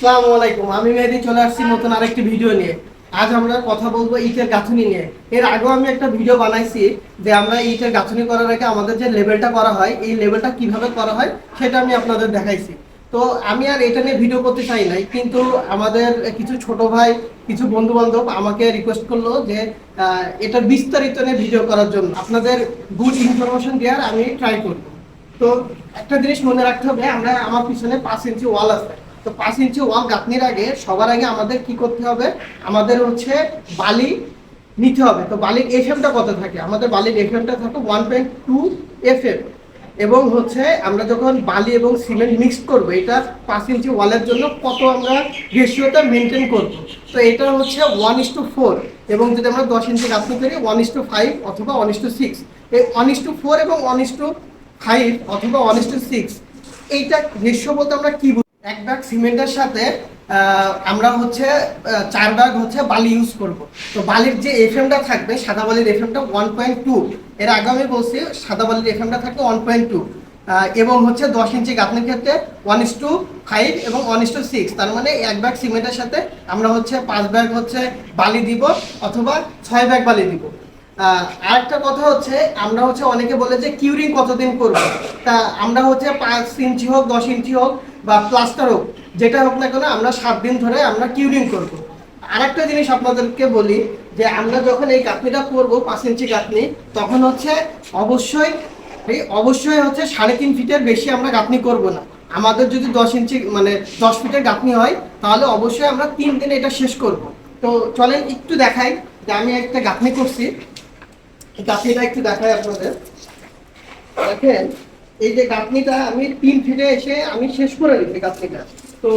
আসসালামু আলাইকুম। আমি মেহেদি চলে আসছি নতুন আরেকটি ভিডিও নিয়ে। আজ আমরা কথা বলব ইটের গাঁথনি নিয়ে। এর আগেও আমি একটা ভিডিও বানাইছি যে আমরা ইটের গাঁথনি করার আগে আমাদের যে লেভেলটা করা হয়, এই লেভেলটা কীভাবে করা হয় সেটা আমি আপনাদের দেখাইছি। তো আমি আর এটা নিয়ে ভিডিও করতে চাই নাই, কিন্তু আমাদের কিছু ছোট ভাই, কিছু বন্ধু বান্ধব আমাকে রিকোয়েস্ট করল যে এটার বিস্তারিত নিয়ে ভিডিও করার জন্য। আপনাদের গুড ইনফরমেশন দেওয়ার আমি ট্রাই করব। তো একটা জিনিস মনে রাখতে হবে, আমরা আমার পিছনে পাঁচ ইঞ্চি ওয়াল আছে। তো পাঁচ ইঞ্চি ওয়াল গাঁথনির আগে সবার আগে আমাদের কি করতে হবে? আমাদের হচ্ছে বালি নিতে হবে। তো বালির এফএমটা কত থাকে? আমাদের বালির এফএমটা থাকে ওয়ান পয়েন্ট টু এফএম এবং হচ্ছে আমরা যখন বালি এবং সিমেন্ট মিক্স করব, এটা পাঁচ ইঞ্চি ওয়ালের জন্য কত আমরা রেশিওটা মেনটেন করব? তো এটা হচ্ছে ওয়ান ইস টু ফোর এবং যদি আমরা দশ ইঞ্চি গাঁথনি করি ওয়ান ইস টু ফাইভ অথবা ওয়ান ইস টু সিক্স এই ওয়ান ইস টু ফোর এবং ওয়ান ইস টু ফাইভ অথবা ওয়ান ইস টু সিক্স এইটা রেশিও বলতে আমরা কি এক ব্যাগ সিমেন্টের সাথে আমরা হচ্ছে চার ব্যাগ হচ্ছে বালি ইউজ করব। তো বালির যে এফএমটা থাকবে সাদা বালির এফএমটা ওয়ান পয়েন্ট টু এর আগে আমি বলছি সাদা বালির এফএমটা থাকবে ওয়ান পয়েন্ট টু এবং হচ্ছে দশ ইঞ্চি গাঁথনির ক্ষেত্রে ওয়ান ইস টু ফাইভ এবং ওয়ান ইস টু সিক্স তার মানে এক ব্যাগ সিমেন্টের সাথে আমরা হচ্ছে পাঁচ ব্যাগ হচ্ছে বালি দিব অথবা ছয় ব্যাগ বালি দিব। আহ, আরেকটা কথা হচ্ছে আমরা হচ্ছে অনেকে বলে যে কিউরিং কতদিন করব? তা আমরা হচ্ছে পাঁচ ইঞ্চি হোক দশ ইঞ্চি হোক বা প্লাস্টার হোক, যেটা হোক না কেন আমরা সাত দিন ধরে আমরা কিউরিং করব। আরেকটা জিনিস আপনাদেরকে বলি যে আমরা যখন এই গাঁথনিটা করব, পাঁচ ইঞ্চি গাঁথনি, তখন হচ্ছে অবশ্যই, এই অবশ্যই হচ্ছে সাড়ে তিন ফিটের বেশি আমরা গাঁথনি করব না। আমাদের যদি দশ ইঞ্চি মানে দশ ফিটের গাঁথনি হয়, তাহলে অবশ্যই আমরা তিন দিনে এটা শেষ করব। তো চলেন একটু দেখাই যে আমি একটা গাঁথনি করছি। এই গাঁথনিটা একটু দেখাই আপনাদের। দেখেন এই যে গাঁথনিটা আমি তিন ফিটে এসে আমি শেষ করে দিচ্ছি গাঁথনিটা। তো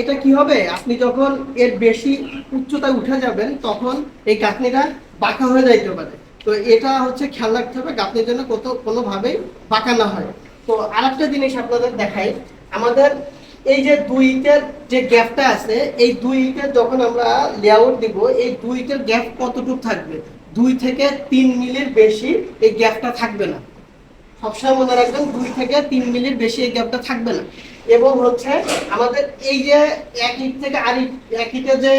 এটা কি হবে? আপনি যখন এর বেশি উচ্চতায় উঠে যাবেন, তখন এই গাঁথনিটা বাঁকা হয়ে যাইতে পারে। তো এটা হচ্ছে খেয়াল রাখতে হবে, গাঁথনির জন্য কত, কোনোভাবেই বাঁকা না হয়। তো আরেকটা জিনিস আপনাদের দেখাই, আমাদের এই যে দুই ইটের যে গ্যাপটা আছে, এই দুই ইটের যখন আমরা লেআউট দিব, এই দুই ইটের গ্যাপ কতটুকু থাকবে? দুই থেকে তিন মিলির বেশি এই গ্যাপটা থাকবে না। সবসময় মনে রাখবেন, দুই থেকে তিন মিলির বেশি এই গ্যাপটা থাকবে না। এবং হচ্ছে আমাদের এই যে এক ইট থেকে আর ইট, এক ইটের যে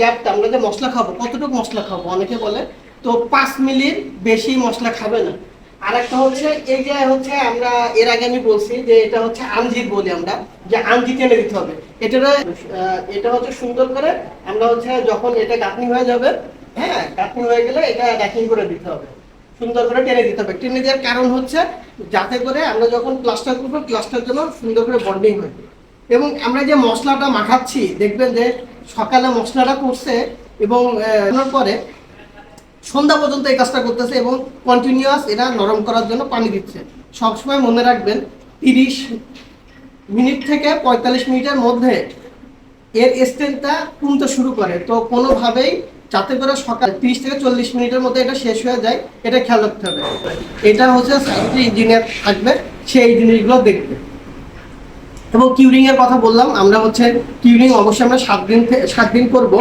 গ্যাপটা আমরা যে মশলা খাব, কতটুকু মশলা খাব? অনেকে বলে, তো পাঁচ মিলির বেশি মশলা খাবে না। আর একটা হচ্ছে, এই যে হচ্ছে আমরা, এর আগে আমি বলছি যে এটা হচ্ছে আঞ্জির বলি আমরা, যে আঞ্জি টেনে দিতে হবে। এটা এটা হচ্ছে সুন্দর করে আমরা হচ্ছে যখন এটা গাঁথনি হয়ে যাবে হ্যাঁ গাঁথনি হয়ে গেলে এটা র্যাকিং করে দিতে হবে। সুন্দর করে টেনে দিতে হবে। টেনে দেওয়ার কারণ হচ্ছে যাতে করে আমরা যখন প্লাস্টার করব প্লাস্টার জন্য সুন্দর করে বন্ডিং হয়। এবং আমরা যে মশলাটা মাখাচ্ছি, দেখবেন যে সকালে মশলাটা করছে এবং পরে সন্ধ্যা পর্যন্ত এই কাজটা করতেছে এবং কন্টিনিউয়াস এটা নরম করার জন্য পানি দিচ্ছে। সবসময় মনে রাখবেন, তিরিশ মিনিট থেকে পঁয়তাল্লিশ মিনিটের মধ্যে এর স্ট্রেংথটা কমতে শুরু করে। তো কোনোভাবেই যাতে করে সকাল তিরিশ থেকে চল্লিশ মিনিটের মধ্যে এটা শেষ হয়ে যায়, এটা খেয়াল রাখতে হবে। এটা হচ্ছে সাইন্টিফিক ইঞ্জিনিয়ার থাকবে, সেই জিনিসগুলো দেখবে। এবং কিউরিং এর কথা বললাম, আমরা হচ্ছে কিউরিং অবশ্যই আমরা সাত দিন সাত দিন করব।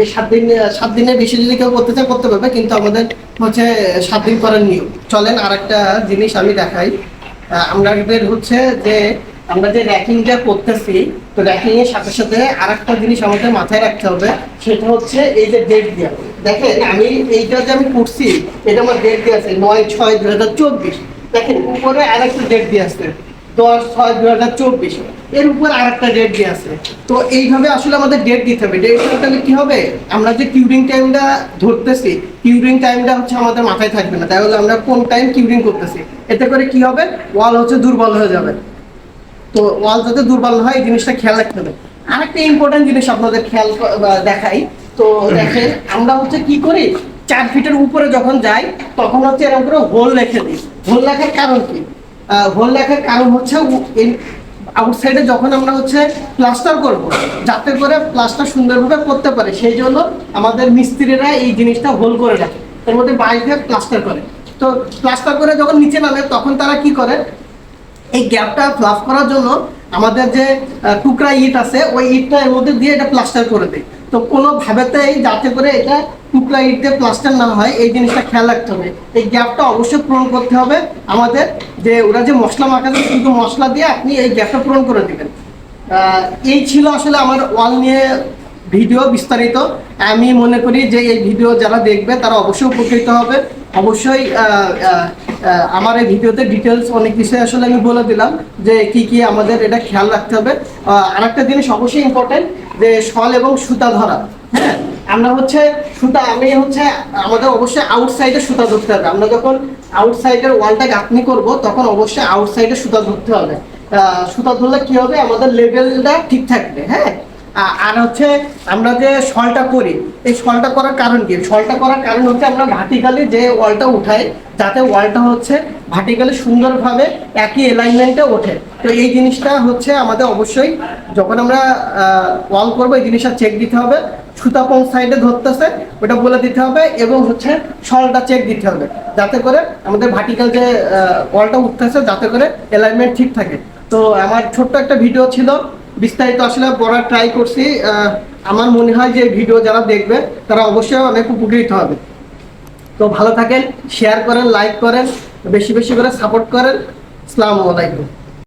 এই সাত দিন, সাত দিনের বেশি যদি কেউ করতে চায়, করতে পারবে, কিন্তু আমাদের হচ্ছে সাত দিন করার নিয়ম। চলেন আর একটা জিনিস আমি দেখাই। আমাদের হচ্ছে যে আমরা যে র্যাকিংটা করতেছি, তো র্যাকিং এর সাথে সাথে আর একটা জিনিস আমাদের মাথায় রাখতে হবে, সেটা হচ্ছে এই যে ডেট দেওয়া দেখেন, আমি এইটা যে আমি করছি, এটা আমার ডেট দেওয়া আছে নয় ছয় দু হাজার চব্বিশ। দেখেন, উপরে আর একটা ডেট দিয়ে আসছে দশ ছয় দু হাজার চব্বিশ। এর উপর আর একটা ডেট দিয়ে আছে। তো এইভাবে আসলে আমাদের ডেট দিতে হবে। ডেট তাহলে কি হবে? আমরা যে কিউরিং টাইমটা ধরতেছি কিউরিং টাইমটা হচ্ছে আমাদের মাথায় থাকবে না। তাহলে আমরা কোন টাইম কিউরিং করতেছি? এতে করে কি হবে? ওয়াল হচ্ছে দুর্বল হয়ে যাবে। তো ওয়াল যাতে দুর্বল হয়, এই জিনিসটা খেয়াল রাখতে হবে। আরেকটা ইম্পর্টেন্ট জিনিস আপনাদের খেয়াল দেখাই। তো দেখেন, আমরা হচ্ছে কি করি, চার ফিটের উপরে যখন যাই, তখন হচ্ছে এরকম করে হোল রেখে দিই। হোল লেখার কারণ কি? হোল লেখার কারণ হচ্ছে আউটসাইডে যখন আমরা হচ্ছে প্লাস্টার করব, যাতে করে প্লাস্টার সুন্দরভাবে করতে পারে, সেই জন্য আমাদের মিস্ত্রিরা এই জিনিসটা হোল করে রাখে। এর মধ্যে বাইরে প্লাস্টার করে। তো প্লাস্টার করে যখন নিচে নামে, তখন তারা কি করে? এই গ্যাপটা ফ্লাফ করার জন্য আমাদের যে টুকরা ইট আছে, ওই ইটটা এর মধ্যে দিয়ে এটা প্লাস্টার করে দেয় তো কোনো ভাবেতেই যাতে করে এটা টুকরা ইট দিয়ে প্লাস্টার না হয়, এই জিনিসটা খেয়াল রাখতে হবে। এই গ্যাপটা অবশ্যই পূরণ করতে হবে। আমাদের যে, ওরা যে মশলা মাখাতে শুধু মশলা দিয়ে আপনি এই গ্যাপটা পূরণ করে দেবেন। এই ছিল আসলে আমার ওয়াল নিয়ে ভিডিও বিস্তারিত। আমি মনে করি যে, এই ভিডিও যারা দেখবে, তারা অবশ্যই উপকৃত হবে। অবশ্যই আমার এই ভিডিওতে ডিটেলস অনেক বিষয় আসলে আমি বলে দিলাম যে কি কি আমাদের এটা খেয়াল রাখতে হবে। আর একটা জিনিস অবশ্যই ইম্পর্টেন্ট যে শল এবং সুতা ধরা হ্যাঁ? আমরা হচ্ছে সুতা, আমি হচ্ছে আমাদের অবশ্যই আউটসাইডে সুতা ধরতে হবে। আমরা যখন আউটসাইডের ওয়ালটা গাঁথনি করব, তখন অবশ্যই আউটসাইডে সুতা ধরতে হবে। সুতা ধরলে কি হবে? আমাদের লেভেলটা ঠিক থাকবে হ্যাঁ? আর হচ্ছে আমরা যে শলটা করি, এই শলটা করার কারণ কি? শলটা করার কারণ হচ্ছে আমরা ভার্টিক্যালি যে ওয়ালটা উঠাই, যাতে ওয়ালটা হচ্ছে ভার্টিক্যালি সুন্দরভাবে একই অ্যালাইনমেন্টে ওঠে। তো এই জিনিসটা হচ্ছে আমাদের অবশ্যই যখন আমরা ওয়াল করব, এই জিনিসটা চেক দিতে হবে। সুতা কোন সাইডে ধরতেছে, ওটা বলে দিতে হবে এবং হচ্ছে শলটা চেক দিতে হবে। যাতে করে আমাদের ভার্টিক্যাল যে ওয়ালটা উঠতেছে, যাতে করে অ্যালাইনমেন্ট ঠিক থাকে। তো আমার ছোট্ট একটা ভিডিও ছিল বিস্তারিত আসলে পড়ার ট্রাই করছি আমার মনে হয় যে ভিডিও যারা দেখবে, তারা অবশ্যই অনেক উপকৃত হবে। তো ভালো থাকেন শেয়ার করেন লাইক করেন, বেশি বেশি করে সাপোর্ট করেন। আসসালামু আলাইকুম।